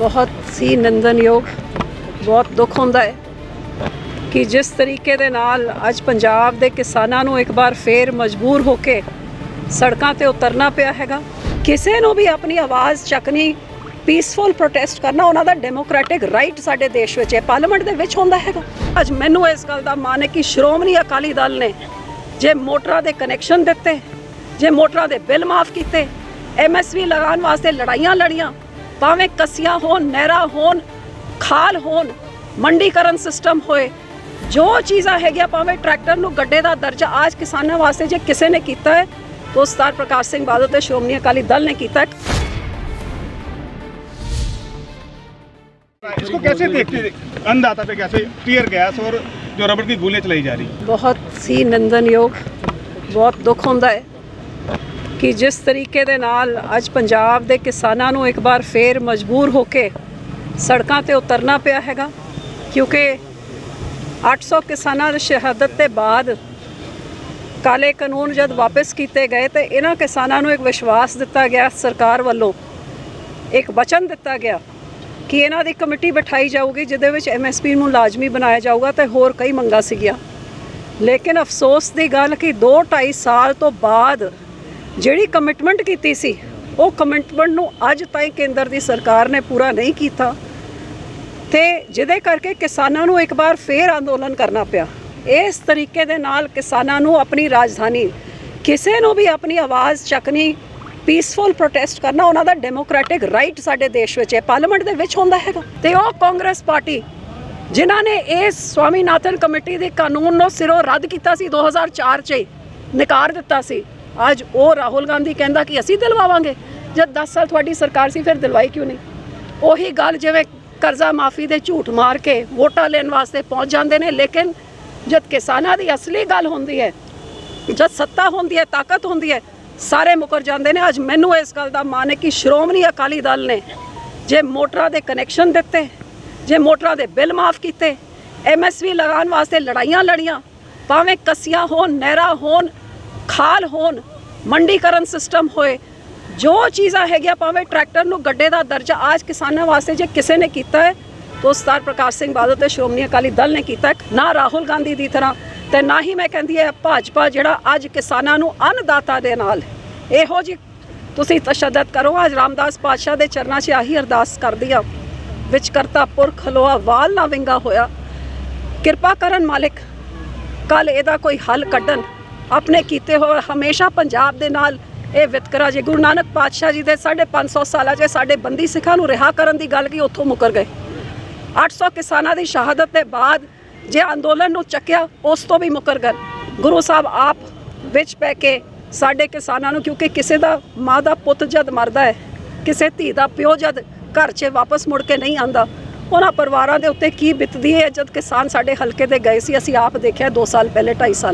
ਬਹੁਤ ਹੀ ਨਿੰਦਨਯੋਗ, ਬਹੁਤ ਦੁੱਖ ਹੁੰਦਾ ਹੈ ਕਿ ਜਿਸ ਤਰੀਕੇ ਦੇ ਨਾਲ ਅੱਜ ਪੰਜਾਬ ਦੇ ਕਿਸਾਨਾਂ ਨੂੰ ਇੱਕ ਵਾਰ ਫੇਰ ਮਜਬੂਰ ਹੋ ਕੇ ਸੜਕਾਂ ਤੇ ਉਤਰਨਾ ਪਿਆ ਹੈਗਾ। ਕਿਸੇ ਨੂੰ ਵੀ ਆਪਣੀ ਆਵਾਜ਼ ਚੱਕਣੀ ਪੀਸਫੁਲ ਪ੍ਰੋਟੈਸਟ ਕਰਨਾ, ਉਹਨਾਂ ਦਾ ਡੈਮੋਕ੍ਰੈਟਿਕ ਰਾਈਟ ਸਾਡੇ ਦੇਸ਼ ਵਿੱਚ ਹੈ ਪਾਰਲੀਮੈਂਟ ਦੇ ਵਿੱਚ ਹੁੰਦਾ ਹੈਗਾ। ਅੱਜ ਮੈਨੂੰ ਇਸ ਗੱਲ ਦਾ ਮਾਣ ਹੈ ਕਿ ਸ਼੍ਰੋਮਣੀ ਅਕਾਲੀ ਦਲ ਨੇ ਜੇ ਮੋਟਰਾਂ ਦੇ ਕਨੈਕਸ਼ਨ ਦਿੱਤੇ, ਜੇ ਮੋਟਰਾਂ ਦੇ ਬਿੱਲ ਮਾਫ ਕੀਤੇ ਐਮਐਸਵੀ ਲਗਾਉਣ ਵਾਸਤੇ ਲੜਾਈਆਂ ਲੜੀਆਂ ਭਾਵੇਂ ਕਸੀਆਂ ਹੋਣ ਨਹਿਰਾਂ ਹੋਣ ਖਾਲ ਹੋਣ ਮੰਡੀਕਰਨ ਸਿਸਟਮ ਹੋਏ ਜੋ ਚੀਜ਼ਾਂ ਹੈਗੀਆਂ ਭਾਵੇਂ ਟਰੈਕਟਰ ਨੂੰ ਗੱਡੇ ਦਾ ਦਰਜਾ ਅੱਜ ਕਿਸਾਨਾਂ ਵਾਸਤੇ ਜੇ ਕਿਸੇ ਨੇ ਕੀਤਾ ਹੈ ਤਾਂ ਸਰਦਾਰ ਪ੍ਰਕਾਸ਼ ਸਿੰਘ ਬਾਦਲ ਤੇ ਸ਼੍ਰੋਮਣੀ ਅਕਾਲੀ ਦਲ ਨੇ ਕੀਤਾ ਹੈ इसको कैसे देखते अन्नदाता पे कैसे टीयर गैस और जो रबड़ की गोलियां चलाई जा रही ਬਹੁਤ ਹੀ ਨਿੰਦਨਯੋਗ ਬਹੁਤ ਦੁੱਖ ਹੁੰਦਾ ਹੈ ਕਿ ਜਿਸ ਤਰੀਕੇ ਦੇ ਨਾਲ ਅੱਜ ਪੰਜਾਬ ਦੇ ਕਿਸਾਨਾਂ ਨੂੰ ਇੱਕ ਵਾਰ ਫੇਰ ਮਜਬੂਰ ਹੋ ਕੇ ਸੜਕਾਂ ਤੇ ਉਤਰਨਾ ਪਿਆ ਹੈਗਾ, ਕਿਉਂਕਿ 800 ਕਿਸਾਨਾਂ ਦੀ ਸ਼ਹਾਦਤ ਦੇ ਬਾਅਦ ਕਾਲੇ ਕਾਨੂੰਨ ਜਦ ਵਾਪਸ ਕੀਤੇ ਗਏ ਤੇ ਇਹਨਾਂ ਕਿਸਾਨਾਂ ਨੂੰ ਇੱਕ ਵਿਸ਼ਵਾਸ ਦਿੱਤਾ ਗਿਆ, ਸਰਕਾਰ ਵੱਲੋਂ ਇੱਕ ਵਚਨ ਦਿੱਤਾ ਗਿਆ ਕਿ ਇਹਨਾਂ ਦੀ ਕਮੇਟੀ ਬਿਠਾਈ ਜਾਊਗੀ, ਜਿਹਦੇ ਵਿੱਚ ਐਮਐਸਪੀ ਨੂੰ ਲਾਜ਼ਮੀ ਬਣਾਇਆ ਜਾਊਗਾ ਤੇ ਹੋਰ ਕਈ ਮੰਗਾਂ ਸੀਗੀਆਂ। ਲੇਕਿਨ ਅਫਸੋਸ ਦੀ ਗੱਲ ਕਿ 2 2.5 ਸਾਲ ਤੋਂ ਬਾਅਦ ਜਿਹੜੀ ਕਮਿਟਮੈਂਟ ਕੀਤੀ ਸੀ ਉਹ ਕਮਿਟਮੈਂਟ ਨੂੰ ਅੱਜ ਤਾਈਂ ਕੇਂਦਰ ਦੀ ਸਰਕਾਰ ਨੇ ਪੂਰਾ ਨਹੀਂ ਕੀਤਾ। ਤੇ ਜਿਹਦੇ ਕਰਕੇ ਕਿਸਾਨਾਂ ਨੂੰ ਇੱਕ ਵਾਰ ਫੇਰ ਅੰਦੋਲਨ ਕਰਨਾ ਪਿਆ। ਇਸ ਤਰੀਕੇ ਦੇ ਨਾਲ ਕਿਸਾਨਾਂ ਨੂੰ ਆਪਣੀ ਰਾਜਧਾਨੀ ਕਿਸੇ ਨੂੰ ਵੀ ਆਪਣੀ ਆਵਾਜ਼ ਚੱਕਣੀ ਪੀਸਫੁਲ ਪ੍ਰੋਟੈਸਟ ਕਰਨਾ ਉਹਨਾਂ ਦਾ ਡੈਮੋਕ੍ਰੈਟਿਕ ਰਾਈਟ ਸਾਡੇ ਦੇਸ਼ ਵਿੱਚ ਹੈ। ਪਾਰਲੀਮੈਂਟ ਦੇ ਵਿੱਚ ਹੁੰਦਾ ਹੈਗਾ। ਤੇ ਉਹ ਕਾਂਗਰਸ ਪਾਰਟੀ ਜਿਨ੍ਹਾਂ ਨੇ ਇਸ ਸਵਾਮੀਨਾਥਨ ਕਮੇਟੀ ਦੇ ਕਾਨੂੰਨ ਨੂੰ ਸਿਰੋਂ ਰੱਦ ਕੀਤਾ ਸੀ 2004 ਚ ਹੀ, ਨਕਾਰ ਦਿੱਤਾ ਸੀ। ਅੱਜ ਉਹ ਰਾਹੁਲ ਗਾਂਧੀ ਕਹਿੰਦਾ ਕਿ ਅਸੀਂ ਦਿਲਵਾਵਾਂਗੇ। ਜਦ 10 ਸਾਲ ਤੁਹਾਡੀ ਸਰਕਾਰ ਸੀ, ਫਿਰ ਦਿਲਵਾਈ ਕਿਉਂ ਨਹੀਂ? ਉਹੀ ਗੱਲ ਜਿਵੇਂ ਕਰਜ਼ਾ ਮਾਫੀ ਦੇ ਝੂਠ ਮਾਰ ਕੇ ਵੋਟਾਂ ਲੈਣ ਵਾਸਤੇ ਪਹੁੰਚ ਜਾਂਦੇ ਨੇ, ਲੇਕਿਨ ਜਦ ਕਿਸਾਨਾਂ ਦੀ ਅਸਲੀ ਗੱਲ ਹੁੰਦੀ ਹੈ, ਜਦ ਸੱਤਾ ਹੁੰਦੀ ਹੈ, ਤਾਕਤ ਹੁੰਦੀ ਹੈ, ਸਾਰੇ ਮੁਕਰ ਜਾਂਦੇ ਨੇ। ਅੱਜ ਮੈਨੂੰ ਇਸ ਗੱਲ ਦਾ ਮਾਣ ਹੈ ਕਿ ਸ਼੍ਰੋਮਣੀ ਅਕਾਲੀ ਦਲ ਨੇ ਜੇ ਮੋਟਰਾਂ ਦੇ ਕਨੈਕਸ਼ਨ ਦਿੱਤੇ, ਜੇ ਮੋਟਰਾਂ ਦੇ ਬਿੱਲ ਮਾਫ ਕੀਤੇ ਐਮਐਸਵੀ ਲਗਾਉਣ ਵਾਸਤੇ ਲੜਾਈਆਂ ਲੜੀਆਂ, ਭਾਵੇਂ ਕਸੀਆਂ ਹੋਣ, ਨਹਿਰਾ ਹੋਣ, ਖਾਲ ਹੋਣ ਮੰਡੀਕਰਨ ਸਿਸਟਮ ਹੋਏ, ਜੋ ਚੀਜ਼ਾਂ ਹੈਗੀਆਂ ਭਾਵੇਂ ਟਰੈਕਟਰ ਨੂੰ ਗੱਡੇ ਦਾ ਦਰਜਾ ਅੱਜ ਕਿਸਾਨਾਂ ਵਾਸਤੇ ਜੇ ਕਿਸੇ ਨੇ ਕੀਤਾ ਹੈ, ਤਾਂ ਸਰਦਾਰ ਪ੍ਰਕਾਸ਼ ਸਿੰਘ ਬਾਦਲ ਤੇ ਸ਼੍ਰੋਮਣੀ ਅਕਾਲੀ ਦਲ ਨੇ ਕੀਤਾ ਨਾ ਰਾਹੁਲ ਗਾਂਧੀ ਦੀ ਤਰ੍ਹਾਂ ਤੇ ਨਾ ਹੀ ਮੈਂ ਕਹਿੰਦੀ ਹੈ ਭਾਜਪਾ ਜਿਹੜਾ ਅੱਜ ਕਿਸਾਨਾਂ ਨੂੰ ਅੰਨਦਾਤਾ ਦੇ ਨਾਲ ਇਹੋ ਜੀ ਤੁਸੀਂ ਤਸ਼ੱਦਦ ਕਰੋ, ਅੱਜ ਰਾਮਦਾਸ ਪਾਤਸ਼ਾਹ ਦੇ ਚਰਨਾਂ 'ਚ ਆਹੀ ਅਰਦਾਸ ਕਰਦੀ ਆ ਵਿੱਚ ਕਰਤਾ ਪੁਰਖ ਖਲੋਆ, ਵਾਲ ਨਾ ਵਿੰਗਾ ਹੋਇਆ। ਕਿਰਪਾ ਕਰਨ ਮਾਲਿਕ ਕੱਲ ਇਹਦਾ ਕੋਈ ਹੱਲ ਕੱਢਣ। ਆਪਣੇ ਕੀਤੇ ਹੋਏ ਹਮੇਸ਼ਾ ਪੰਜਾਬ ਦੇ ਨਾਲ ਇਹ ਵਿਤਕਰਾ ਜੇ, ਗੁਰੂ ਨਾਨਕ ਪਾਤਸ਼ਾਹ ਜੀ ਦੇ 550 ਸਾਲਾਂ 'ਚ ਸਾਡੇ ਬੰਦੀ ਸਿੱਖਾਂ ਨੂੰ ਰਿਹਾ ਕਰਨ ਦੀ ਗੱਲ ਕੀ ਉੱਥੋਂ ਮੁਕਰ ਗਏ। 800 ਕਿਸਾਨਾਂ ਦੀ ਸ਼ਹਾਦਤ ਦੇ ਬਾਅਦ ਜੇ ਅੰਦੋਲਨ ਨੂੰ ਚੱਕਿਆ, ਉਸ ਤੋਂ ਵੀ ਮੁਕਰ ਗਏ। ਗੁਰੂ ਸਾਹਿਬ ਆਪ ਵਿੱਚ ਪੈ ਕੇ ਸਾਡੇ ਕਿਸਾਨਾਂ ਨੂੰ, ਕਿਉਂਕਿ ਕਿਸੇ ਦਾ ਮਾਂ ਦਾ ਪੁੱਤ ਜਦ ਮਰਦਾ ਹੈ, ਕਿਸੇ ਧੀ ਦਾ ਪਿਓ ਜਦ ਘਰ 'ਚ ਵਾਪਸ ਮੁੜ ਕੇ ਨਹੀਂ ਆਂਦਾ ਉਹਨਾਂ ਪਰਿਵਾਰਾਂ ਦੇ ਉੱਤੇ ਕੀ ਬਿਤਦੀ ਹੈ, ਜਦ ਕਿਸਾਨ ਸਾਡੇ ਹਲਕੇ 'ਤੇ ਗਏ ਸੀ, ਅਸੀਂ ਆਪ ਦੇਖਿਆ 2 ਸਾਲ ਪਹਿਲੇ 2.5 ਸਾਲ